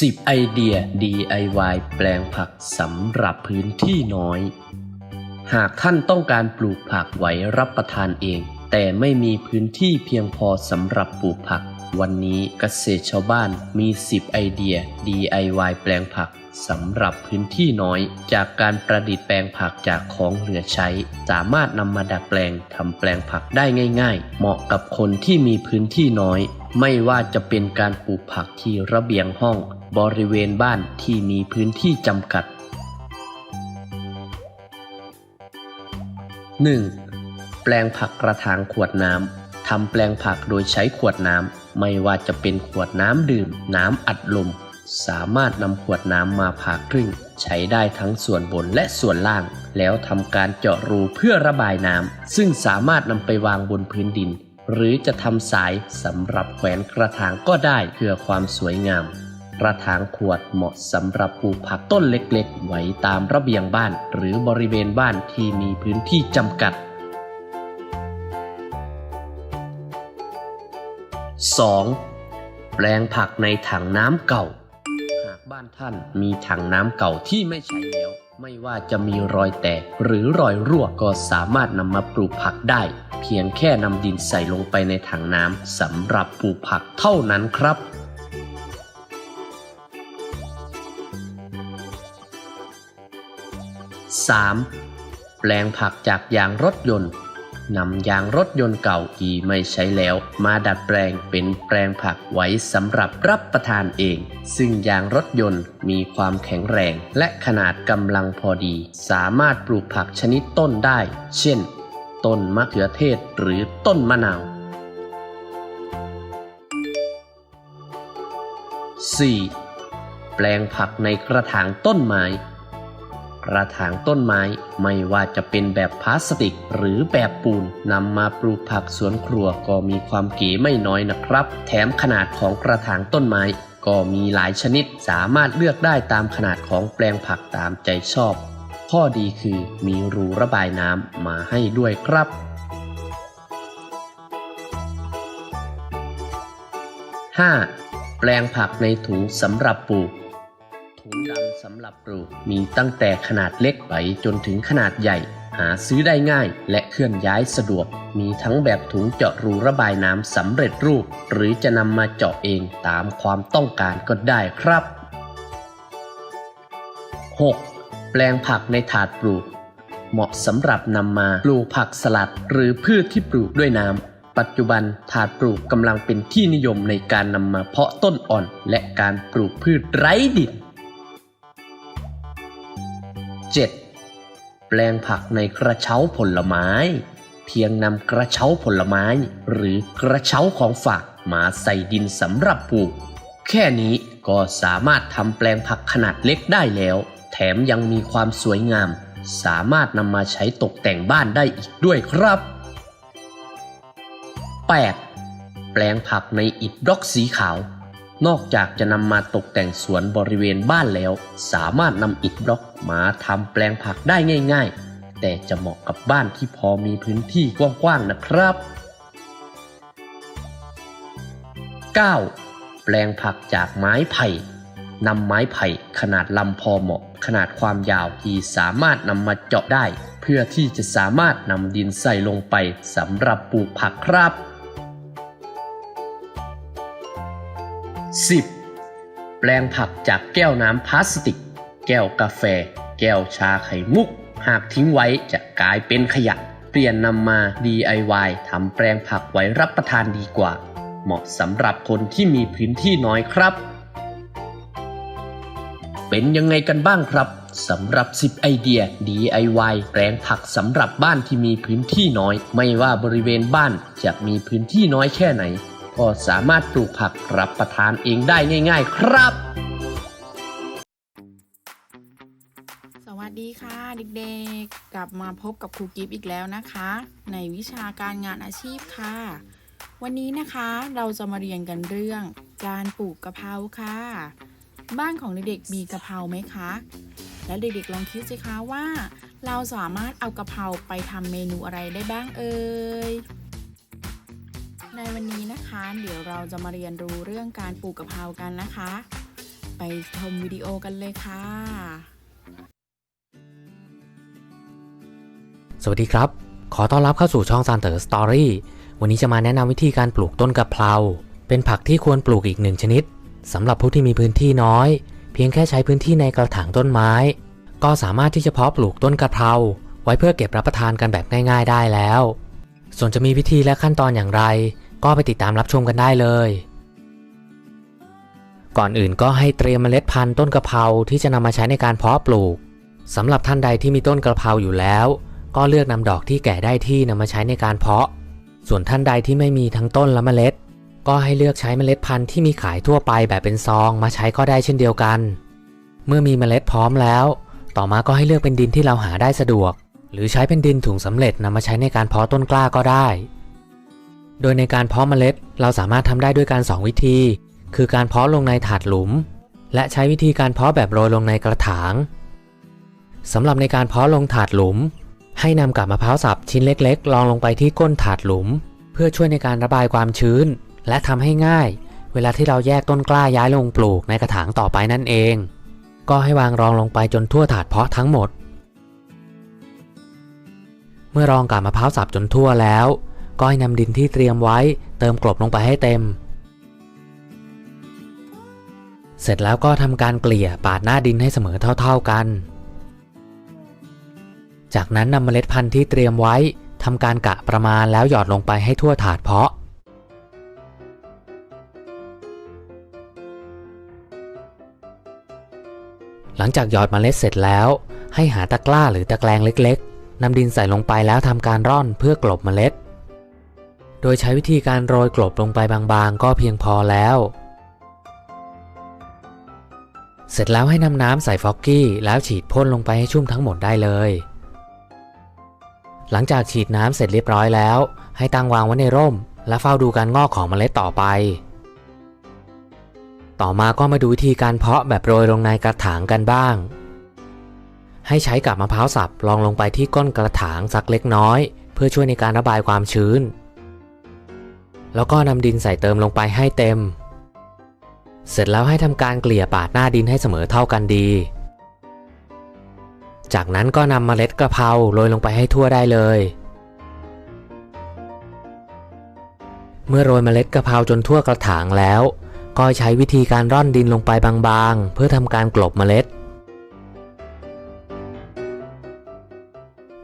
10 ไอเดีย DIY แปลงผักสำหรับพื้นที่น้อย หากท่านต้องการปลูกผักไว้รับประทานเอง แต่ไม่มีพื้นที่เพียงพอสำหรับปลูกผัก วันนี้เกษตรชาวบ้านมี 10 ไอเดีย DIY แปลงผักสำหรับพื้นที่น้อย จากการประดิษฐ์แปลงผักจากของเหลือใช้ สามารถนำมาดัดแปลงทำแปลงผักได้ง่าย ๆ เหมาะกับคนที่มีพื้นที่น้อย ไม่ว่าจะเป็นการปลูกผักที่ระเบียงห้อง บริเวณบ้านที่มีพื้นที่จำกัด 1. แปลงผักกระถางขวดน้ำทำแปลงผักโดยใช้ขวดน้ำ ไม่ว่าจะเป็นขวดน้ำดื่ม น้ำอัดลม สามารถนำขวดน้ำมาผ่าครึ่ง ใช้ได้ทั้งส่วนบนและส่วนล่าง แล้วทำการเจาะรูเพื่อระบายน้ำ ซึ่งสามารถนำไปวางบนพื้นดิน หรือจะทำสายสำหรับแขวนกระถางก็ได้เพื่อความสวยงาม กระถางขวดเหมาะสำหรับปลูกผักต้นเล็กๆ ไว้ตามระเบียงบ้าน หรือบริเวณบ้านที่มีพื้นที่จำกัด 2. แปลงผักในถังน้ำเก่า หากบ้านท่านมีถังน้ำเก่าที่ไม่ใช้แล้ว ไม่ว่าจะมีรอยแตกหรือรอยรั่วก็สามารถนำมาปลูกผักได้ เพียงแค่นำดินใส่ลงไปในถังน้ำสำหรับปลูกผักเท่านั้นครับ 3. แปลงผักจากยางรถยนต์นำยางรถยนต์เก่าที่ไม่ใช้แล้ว มาดัดแปลงเป็นแปลงผักไว้สำหรับรับประทานเอง ซึ่งยางรถยนต์มีความแข็งแรง และขนาดกำลังพอดี สามารถปลูกผักชนิดต้นได้ เช่น ต้นมะเขือเทศหรือต้นมะนาว 4. แปลงผักในกระถางต้นไม้ กระถางต้นไม้ไม่ว่าจะเป็นแบบพลาสติก หรือแบบปูนนำมาปลูกผักสวนครัวก็มีความเก๋ไม่น้อยนะครับ แถมขนาดของกระถางต้นไม้ก็มีหลายชนิดสามารถเลือกได้ตามขนาดของแปลงผักตามใจชอบ ข้อดีคือมีรูระบายน้ำมาให้ด้วยครับ 5. แปลงผักในถุงสำหรับปลูกถุงดำ สำหรับปลูกมีตั้งแต่ขนาดเล็กไปจนถึงขนาดใหญ่ หาซื้อได้ง่าย และเคลื่อนย้ายสะดวก มีทั้งแบบถุงเจาะรูระบายน้ำสำเร็จรูป หรือจะนำมาเจาะเองตามความต้องการก็ได้ครับ 6. แปลงผักในถาดปลูก เหมาะสำหรับนำมาปลูกผักสลัด หรือพืชที่ปลูกด้วยน้ำปัจจุบันถาดปลูกกำลังเป็นที่นิยมในการนำมาเพาะต้นอ่อน และการปลูกพืชไร้ดิน 7. แปลงผักในกระเช้าผลไม้ เพียงนำกระเช้าผลไม้ หรือกระเช้าของฝากมาใส่ดินสำหรับปลูก แค่นี้ก็สามารถทำแปลงผักขนาดเล็กได้แล้ว แถมยังมีความสวยงาม สามารถนำมาใช้ตกแต่งบ้านได้อีกด้วยครับ 8. แปลงผักในอิฐบล็อกสีขาว นอกจากจะนำมาตกแต่งสวนบริเวณบ้านแล้ว สามารถนำอิฐบล็อกมาทำแปลงผักได้ง่าย ๆ แต่จะเหมาะกับบ้านที่พอมีพื้นที่กว้างๆนะครับ 9. แปลงผักจากไม้ไผ่นำไม้ไผ่ขนาดลำพอเหมาะ ขนาดความยาวที่สามารถนำมาเจาะได้ เพื่อที่จะสามารถนำดินใส่ลงไปสำหรับปลูกผักครับ 10. แปลงผักจากแก้วน้ำพลาสติก แก้วกาแฟ แก้วชาไข่มุก หากทิ้งไว้จะกลายเป็นขยะ เปลี่ยนนำมา DIY ทำแปลงผักไว้รับประทานดีกว่า เหมาะสำหรับคนที่มีพื้นที่น้อยครับ เป็นยังไงกันบ้างครับสำหรับ 10 ไอเดีย DIY แปลงผักสำหรับบ้านที่มีพื้นที่น้อย ไม่ว่าบริเวณบ้านจะมีพื้นที่น้อยแค่ไหน ก็สามารถปลูกผักรับประทานเองได้ง่าย ๆ ครับ สวัสดีค่ะเด็กๆ กลับมาพบกับครูกิฟต์อีกแล้วนะคะ ในวิชาการงานอาชีพค่ะ วันนี้นะคะเราจะมาเรียนกันเรื่อง การปลูกกะเพราค่ะ บ้านของเด็กๆมีกะเพราไหมคะ และเด็กๆลองคิดสิคะว่า เราสามารถเอากะเพราไปทำเมนูอะไรได้บ้างเอ่ย ในวันนี้นะคะ เดี๋ยวเราจะมาเรียนรู้เรื่องการปลูกกะเพรากันนะคะ ไปชมวิดีโอกันเลยค่ะ สวัสดีครับ ขอต้อนรับเข้าสู่ช่องซานเตอร์สตอรี่วันนี้จะมาแนะนำวิธีการปลูกต้นกะเพรา เป็นผักที่ควรปลูกอีกหนึ่งชนิดสำหรับผู้ที่มีพื้นที่น้อย เพียงแค่ใช้พื้นที่ในกระถางต้นไม้ ก็สามารถที่จะเพาะปลูกต้นกะเพรา ไว้เพื่อเก็บรับประทานกันแบบง่าย ๆ ได้แล้ว ส่วนจะมีวิธีและขั้นตอนอย่างไร ก็ไปติดตามรับชมกันได้เลย ก่อนอื่นก็ให้เตรียมเมล็ดพันธุ์ต้นกะเพราที่จะนำมาใช้ในการเพาะปลูกสำหรับท่านใดที่มีต้นกะเพราอยู่แล้ว ก็เลือกนำดอกที่แก่ได้ที่นำมาใช้ในการเพาะ ส่วนท่านใดที่ไม่มีทั้งต้นและเมล็ด ก็ให้เลือกใช้เมล็ดพันธุ์ที่มีขายทั่วไปแบบเป็นซองมาใช้ก็ได้เช่นเดียวกัน เมื่อมีเมล็ดพร้อมแล้ว ต่อมาก็ให้เลือกเป็นดินที่เราหาได้สะดวก หรือใช้เป็นดินถุงสำเร็จนำมาใช้ในการเพาะต้นกล้าก็ได้ โดยในการเพาะเมล็ดเราสามารถทำได้ด้วยการ 2 วิธี คือการเพาะลงในถาดหลุม และใช้วิธีการเพาะแบบโรยลงในกระถางสำหรับในการเพาะลงถาดหลุม ให้นำกับมะพร้าวสับชิ้นเล็กๆลองลงไปที่ก้นถาดหลุม เพื่อช่วยในการระบายความชื้น และทำให้ง่าย เวลาที่เราแยกต้นกล้าย้ายลงปลูกในกระถางต่อไปนั่นเอง ก็ให้วางรองลงไปจนทั่วถาดเพาะทั้งหมด เมื่อรองกับมะพร้าวสับจนทั่วแล้ว ก็ให้นำดินที่เตรียมไว้ เติมกลบลงไปให้เต็ม เสร็จแล้วก็ทำการเกลี่ยปาดหน้าดินให้เสมอเท่า ๆกัน จากนั้นนำเมล็ดพันธุ์ที่เตรียมไว้ทำการกะประมาณแล้วหยอดลงไปให้ทั่วถาดเพาะหลังจากหยอดเมล็ดเสร็จแล้ว ให้หาตะกร้าหรือตะแกรงเล็กๆนำดินใส่ลงไปแล้วทำการร่อนเพื่อกลบเมล็ด โดยใช้วิธีการโรยกลบลงไปบางๆ ก็เพียงพอแล้ว เสร็จแล้วให้นำน้ำใส่ฟอกกี้แล้วฉีดพ่นลงไปให้ชุ่มทั้งหมดได้เลย หลังจากฉีดน้ำเสร็จเรียบร้อยแล้ว ให้ตั้งวางไว้ในร่ม และเฝ้าดูการงอกของเมล็ดต่อไป ต่อมาก็มาดูวิธีการเพาะแบบโรยลงในกระถางกันบ้าง ให้ใช้กับมะพร้าวสับลองลงไปที่ก้นกระถางสักเล็กน้อย เพื่อช่วยในการระบายความชื้น แล้วก็นำดินใส่เติมลงไปให้เต็ม เสร็จแล้วให้ทำการเกลี่ยปาดหน้าดินให้เสมอเท่ากันดี จากนั้นก็นำเมล็ดกระเพราโรยลงไปให้ทั่วได้เลย เมื่อโรยเมล็ดกระเพราจนทั่วกระถางแล้ว ก็ใช้วิธีการร่อนดินลงไปบางๆ เพื่อทำการกลบเมล็ด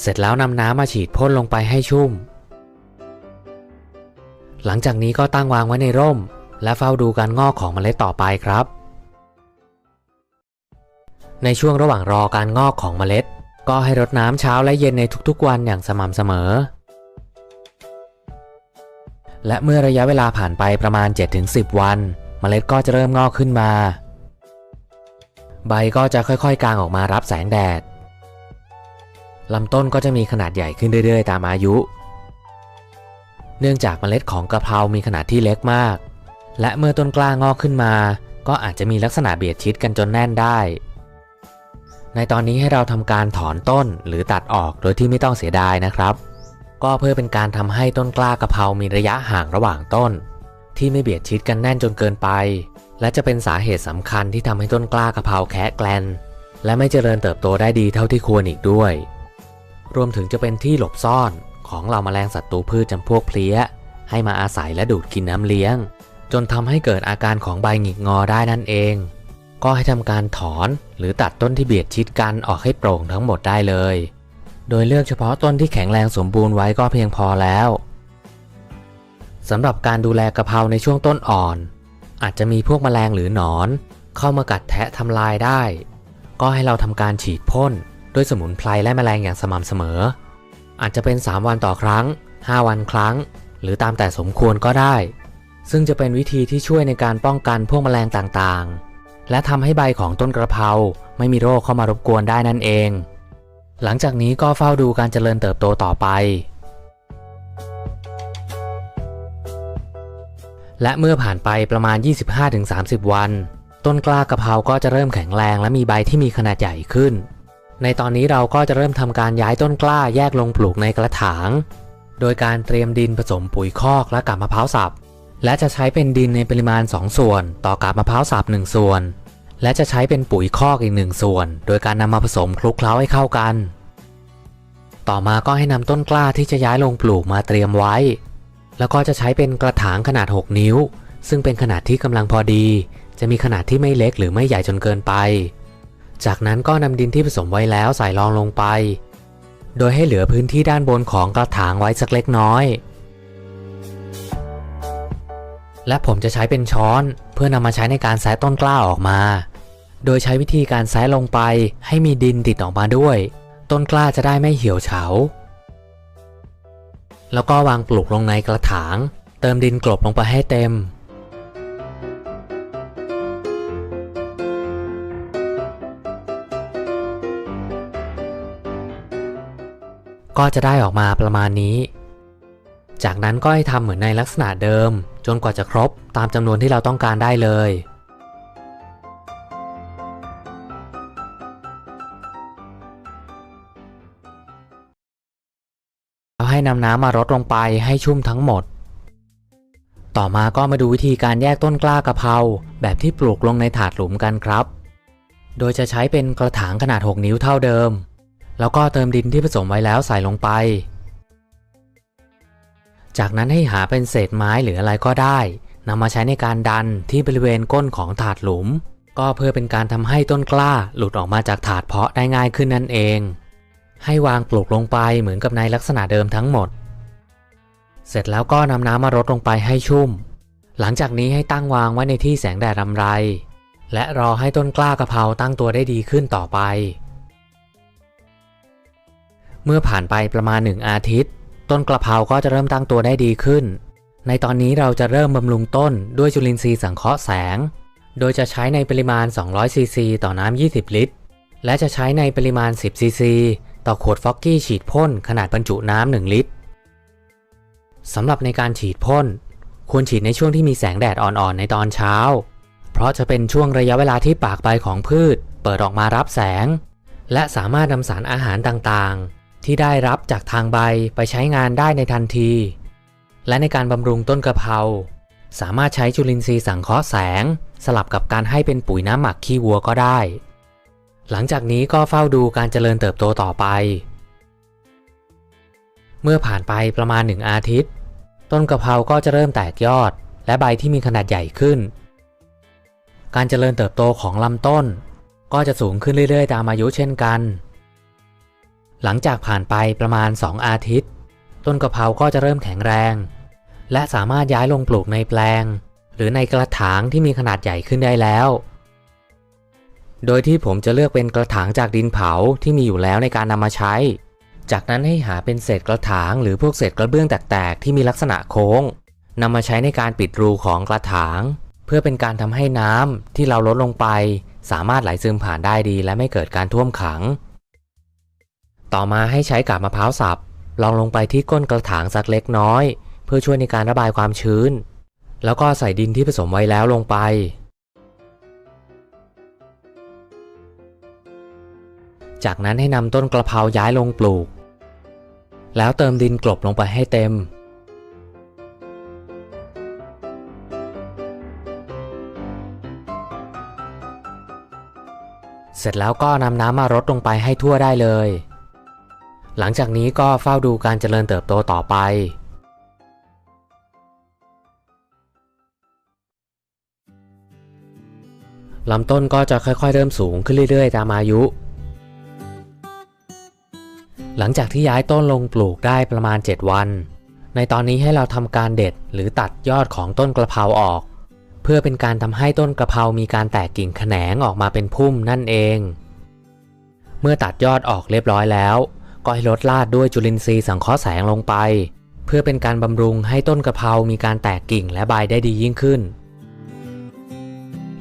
เสร็จแล้วนำน้ำมาฉีดพ่นลงไปให้ชุ่ม หลังจากนี้ก็ตั้งวางไว้ในร่ม และเฝ้าดูการงอกของเมล็ดต่อไปครับ ในช่วงระหว่างรอการงอกของเมล็ด ก็ให้รดน้ำเช้าและเย็นในทุกๆวันอย่างสม่ำเสมอ และเมื่อระยะเวลาผ่านไปประมาณ 7-10 วัน เมล็ดก็จะเริ่มงอกขึ้นมา ใบก็จะค่อยๆกางออกมารับแสงแดดลำต้นก็จะมีขนาดใหญ่ขึ้นเรื่อยๆ ตามอายุ เนื่องจากเมล็ดของกะเพรามีขนาดที่เล็กมาก และเมื่อต้นกล้างอกขึ้นมา ก็อาจจะมีลักษณะเบียดชิดกันจนแน่นได้ ในตอนนี้ให้เราทำการถอนต้นหรือตัดออกโดยที่ไม่ต้องเสียดายนะครับ ก็เพื่อเป็นการทำให้ต้นกล้ากะเพรามีระยะห่างระหว่างต้น ที่ไม่เบียดชิดกันแน่นจนเกินไป และจะเป็นสาเหตุสำคัญที่ทำให้ต้นกล้ากะเพราแคะแกลนและไม่เจริญเติบโตได้ดีเท่าที่ควรอีกด้วย รวมถึงจะเป็นที่หลบซ่อน ของเหล่าแมลงศัตรูพืชจำพวกเพลี้ย ให้มาอาศัยและดูดกินน้ำเลี้ยง จนทำให้เกิดอาการของใบหงิกงอได้นั่นเอง ก็ให้ทำการถอนหรือตัดต้นที่เบียดชิดกันออกให้โปร่งทั้งหมดได้เลย โดยเลือกเฉพาะต้นที่แข็งแรงสมบูรณ์ไว้ก็เพียงพอแล้วสำหรับการดูแลกะเพราในช่วงต้นอ่อน อาจจะมีพวกแมลงหรือหนอน เข้ามากัดแทะทำลายได้ ก็ให้เราทำการฉีดพ่นด้วยสมุนไพรและแมลงอย่างสม่ำเสมอ อาจจะเป็น 3 วันต่อครั้ง 5 วันครั้ง หรือตามแต่สมควรก็ได้ ซึ่งจะเป็นวิธีที่ช่วยในการป้องกันพวกแมลงต่างๆ และทำให้ใบของต้นกระเพราไม่มีโรคเข้ามารบกวนได้นั่นเอง หลังจากนี้ก็เฝ้าดูการเจริญเติบโตต่อไป และเมื่อผ่านไปประมาณ 25-30 วัน ต้นกล้ากระเพราก็จะเริ่มแข็งแรงและมีใบที่มีขนาดใหญ่ขึ้น ในตอนนี้เราก็จะเริ่มทำการย้ายต้นกล้าแยกลงปลูกในกระถาง โดยการเตรียมดินผสมปุ๋ยคอกและกาบมะพร้าวสับ และจะใช้เป็นดินในปริมาณ 2 ส่วน ต่อกาบมะพร้าวสับ1ส่วน และจะใช้เป็นปุ๋ยคอกอีกหนึ่งส่วน โดยการนำมาผสมคลุกเคล้าให้เข้ากัน ต่อมาก็ให้นำต้นกล้าที่จะย้ายลงปลูกมาเตรียมไว้ แล้วก็จะใช้เป็นกระถางขนาด 6 นิ้ว ซึ่งเป็นขนาดที่กำลังพอดี จะมีขนาดที่ไม่เล็กหรือไม่ใหญ่จนเกินไป จากนั้นก็นำดินที่ผสมไว้แล้วใส่รองลงไป โดยให้เหลือพื้นที่ด้านบนของกระถางไว้สักเล็กน้อย และผมจะใช้เป็นช้อนเพื่อนำมาใช้ในการแซะต้นกล้าออกมา โดยใช้วิธีการแซะลงไปให้มีดินติดออกมาด้วย ต้นกล้าจะได้ไม่เหี่ยวเฉา แล้วก็วางปลูกลงในกระถาง เติมดินกลบลงไปให้เต็ม ก็จะได้ออกมาประมาณนี้ จากนั้นก็ให้ทำเหมือนในลักษณะเดิม จนกว่าจะครบตามจำนวนที่เราต้องการได้เลยแล้วให้นำน้ำมารดลงไปให้ชุ่มทั้งหมด ต่อมาก็มาดูวิธีการแยกต้นกล้ากะเพราแบบที่ปลูกลงในถาดหลุมกันครับ โดยจะใช้เป็นกระถางขนาด 6 นิ้วเท่าเดิม แล้วก็เติมดินที่ผสมไว้แล้วใส่ลงไป จากนั้นให้หาเป็นเศษไม้หรืออะไรก็ได้นำมาใช้ในการดันที่บริเวณก้นของถาดหลุม ก็เพื่อเป็นการทำให้ต้นกล้าหลุดออกมาจากถาดเพาะได้ง่ายขึ้นนั่นเอง ให้วางปลูกลงไปเหมือนกับในลักษณะเดิมทั้งหมด เสร็จแล้วก็นำน้ำมารดลงไปให้ชุ่ม หลังจากนี้ให้ตั้งวางไว้ในที่แสงแดดรำไร และรอให้ต้นกล้ากระเพราตั้งตัวได้ดีขึ้นต่อไป เมื่อผ่านไปประมาณหนึ่งอาทิตย์ ต้นกระเพราก็จะเริ่มตั้งตัวได้ดีขึ้น ในตอนนี้เราจะเริ่มบำรุงต้นด้วยจุลินทรีย์สังเคราะห์แสง โดยจะใช้ในปริมาณ 200 ซีซี ต่อน้ำ 20 ลิตร และจะใช้ในปริมาณ 10 ซีซี ต่อขวดฟอกกี้ฉีดพ่นขนาดบรรจุน้ำ 1 ลิตรสำหรับในการฉีดพ่น ควรฉีดในช่วงที่มีแสงแดดอ่อนๆในตอนเช้า เพราะจะเป็นช่วงระยะเวลาที่ปากใบของพืช เปิดออกมารับแสง และสามารถนำสารอาหารต่างๆ ที่ได้รับจากทางใบไปใช้งานได้ในทันที และในการบำรุงต้นกระเพราสามารถใช้จุลินทรีย์สังเคราะห์แสง สลับกับการให้เป็นปุ๋ยน้ำหมักขี้วัวก็ได้ หลังจากนี้ก็เฝ้าดูการเจริญเติบโตต่อไป เมื่อผ่านไปประมาณหนึ่งอาทิตย์ ต้นกระเพราก็จะเริ่มแตกยอด และใบที่มีขนาดใหญ่ขึ้น การเจริญเติบโตของลำต้น ก็จะสูงขึ้นเรื่อยๆ ตามอายุเช่นกัน หลังจากผ่านไปประมาณ 2 อาทิตย์ ต้นกะเพราก็จะเริ่มแข็งแรง และสามารถย้ายลงปลูกในแปลง หรือในกระถางที่มีขนาดใหญ่ขึ้นได้แล้ว โดยที่ผมจะเลือกเป็นกระถางจากดินเผาที่มีอยู่แล้วในการนำมาใช้ จากนั้นให้หาเป็นเศษกระถางหรือพวกเศษกระเบื้องแตกๆที่มีลักษณะโค้งนำมาใช้ในการปิดรูของกระถาง เพื่อเป็นการทำให้น้ำที่เราลดลงไป สามารถไหลซึมผ่านได้ดีและไม่เกิดการท่วมขัง ต่อมาให้ใช้กาบมะพร้าวสับลองลงไปที่ก้นกระถางสักเล็กน้อย เพื่อช่วยในการระบายความชื้น แล้วก็ใส่ดินที่ผสมไว้แล้วลงไป จากนั้นให้นำต้นกระเพราย้ายลงปลูก แล้วเติมดินกลบลงไปให้เต็มเสร็จแล้วก็นำน้ำมารดลงไปให้ทั่วได้เลย หลังจากนี้ก็เฝ้าดูการเจริญเติบโตต่อไป ลำต้นก็จะค่อยๆ เริ่มสูงขึ้นเรื่อยๆ ตามอายุ หลังจากที่ย้ายต้นลงปลูกได้ประมาณ 7 วัน ในตอนนี้ให้เราทำการเด็ดหรือตัดยอดของต้นกระเพราออก เพื่อเป็นการทำให้ต้นกระเพรามีการแตกกิ่งแขนงออกมาเป็นพุ่มนั่นเอง เมื่อตัดยอดออกเรียบร้อยแล้ว ก็ให้ลดลาดด้วยจุลินทรีย์สังเคราะห์แสงลงไป เพื่อเป็นการบำรุงให้ต้นกระเพรามีการแตกกิ่งและใบได้ดียิ่งขึ้น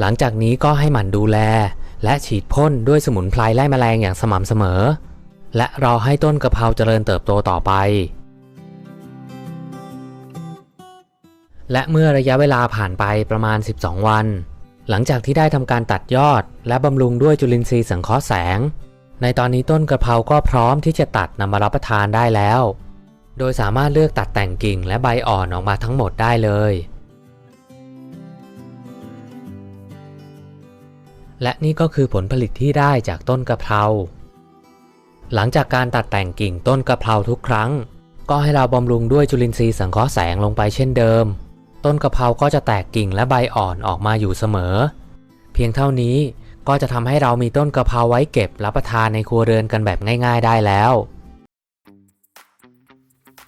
หลังจากนี้ก็ให้หมั่นดูแล และฉีดพ่นด้วยสมุนไพรไล่แมลงอย่างสม่ำเสมอ และรอให้ต้นกระเพราเจริญเติบโตต่อไป และเมื่อระยะเวลาผ่านไปประมาณ 12 วันหลังจากที่ได้ทำการตัดยอดและบำรุงด้วยจุลินทรีย์สังเคราะห์แสง ในตอนนี้ต้นกระเพราก็พร้อมที่จะตัดนำมารับประทานได้แล้ว โดยสามารถเลือกตัดแต่งกิ่งและใบอ่อนออกมาทั้งหมดได้เลย และนี่ก็คือผลผลิตที่ได้จากต้นกระเพรา หลังจากการตัดแต่งกิ่งต้นกระเพราทุกครั้ง ก็ให้เราบำรุงด้วยจุลินทรีย์สังเคราะห์แสงลงไปเช่นเดิม ต้นกระเพราก็จะแตกกิ่งและใบอ่อนออกมาอยู่เสมอ เพียงเท่านี้ ก็จะทำให้เรามีต้นกะเพราไว้เก็บรับประทานในครัวเรือนกันแบบง่ายๆได้แล้ว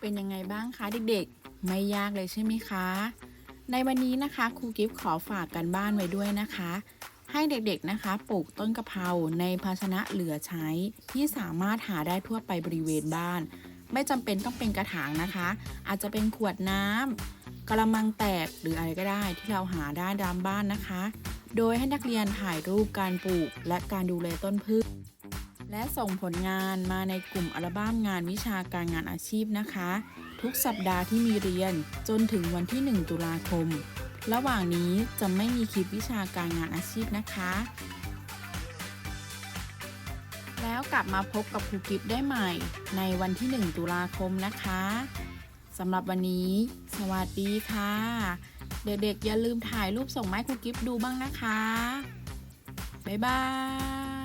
เป็นยังไงบ้างคะเด็กๆ ไม่ยากเลยใช่ไหมคะ ในวันนี้นะคะครูกิฟต์ขอฝากกันบ้านไว้ด้วยนะคะ ให้เด็กๆนะคะปลูกต้นกะเพราในภาชนะเหลือใช้ ที่สามารถหาได้ทั่วไปบริเวณบ้าน ไม่จำเป็นต้องเป็นกระถางนะคะ อาจจะเป็นขวดน้ำกระมังแตกหรืออะไรก็ได้ที่เราหาได้ตามบ้านนะคะ โดยให้นักเรียนถ่ายรูปการปลูก และการดูแลต้นพืช และส่งผลงานมาในกลุ่มอัลบั้มงานวิชาการงานอาชีพนะคะ ทุกสัปดาห์ที่มีเรียนจนถึงวันที่ 1 ตุลาคม ระหว่างนี้จะไม่มีคลิปวิชาการงานอาชีพนะคะ แล้วกลับมาพบกับครูกิฟได้ใหม่ ในวันที่ 1 ตุลาคมนะคะสำหรับวันนี้ สวัสดีค่ะ เด็กๆอย่าลืมถ่ายรูปส่งมาให้ครูกิฟดูบ้างนะคะ บ๊ายบาย